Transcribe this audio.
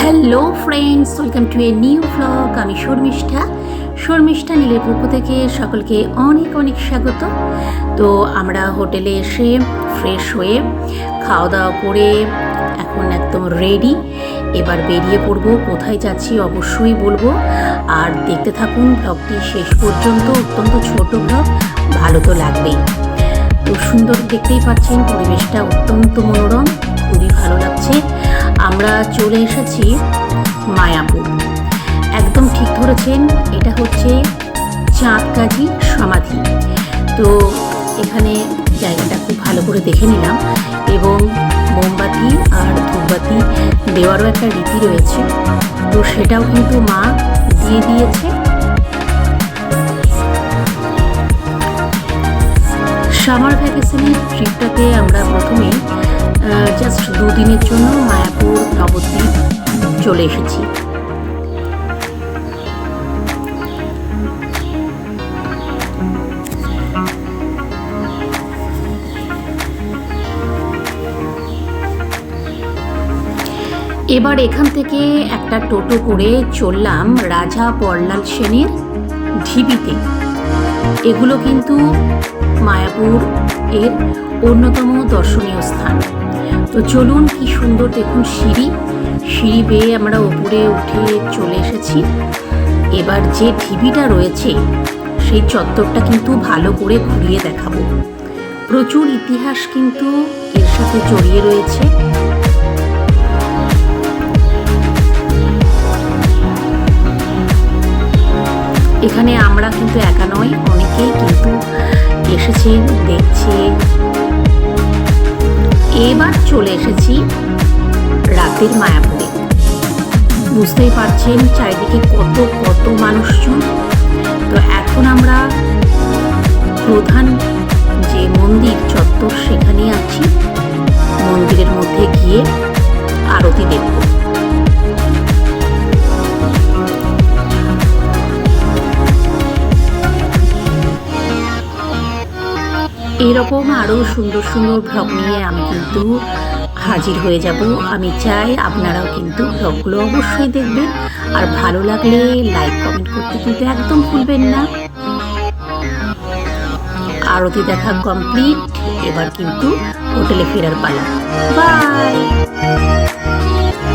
Hello friends welcome to a new blog আমি শর্মিষ্ঠা। শর্মিষ্ঠা নীলের পক্ষ থেকে সকলকে অনেক অনেক স্বাগত। তো আমরা হোটেলে এসে ফ্রেশ হয়ে খাওয়া দাওয়া করে এখন একদম রেডি এবার বেরিয়ে পড়ব। কোথায় যাচ্ছি অবশ্যই বলব। আর দেখতে থাকুন ব্লগটি শেষ পর্যন্ত। অত্যন্ত ছোট ব্লগ ভালো তো লাগবেই। তো সুন্দর দেখতেই পাচ্ছেন, পরিবেশটা অত্যন্ত মনোরম। খুবই ভালো লাগছে। আমরা চলে এসেছি মায়াপুর। একদম ঠিক ধরেছেন, এটা হচ্ছে চাঁদকাজি সমাধি। তো এখানে জায়গাটা খুব ভালো করে দেখে নিলাম এবং মোমবাতি আর ধূপবাতি দেওয়ারও একটা রীতি রয়েছে। তো সেটাও কিন্তু মা দিয়ে দিয়েছে। সামার ভ্যাকেশনের ট্রিপটাতে আমরা প্রথমে জাস্ট দুদিনের জন্য মায়াপুর নবদ্বীপ চলে এসেছি। এবার এখান থেকে একটা টোটো করে চললাম রাজা বড়লাল সেনের ঢিবিতে। এগুলো কিন্তু মায়াপুর এর অন্যতম দর্শনীয় স্থান। তো চলুন কি সুন্দর দেখুন সিঁড়ি। সিঁড়ি বেয়ে আমরা উপরে উঠে চলে এসেছি। এবার যে ঢিবিটা রয়েছে, সেই চত্বরটা কিন্তু ভালো করে ঘুরিয়ে দেখাবো। প্রচুর ইতিহাস কিন্তু এর সাথে জড়িয়ে রয়েছে। এখানে আমরা কিন্তু একা নয় অনেকেই কিন্তু এসেছেন দেখছে এবার চলে এসেছি রাতের মায়াপুরে। বুঝতেই পারছেন চারিদিকে কত কত মানুষজন। তো এখন আমরা প্রধান এরকম আরও সুন্দর সুন্দর ভ্লগ নিয়ে আমি কিন্তু হাজির হয়ে যাব। আমি চাই আপনারাও কিন্তু ভ্লগগুলো অবশ্যই দেখবেন। আর ভালো লাগলে লাইক কমেন্ট করতে কিন্তু একদম ভুলবেন না। আরতি দেখা কমপ্লিট এবার কিন্তু হোটেলে ফেরার পালা। বাই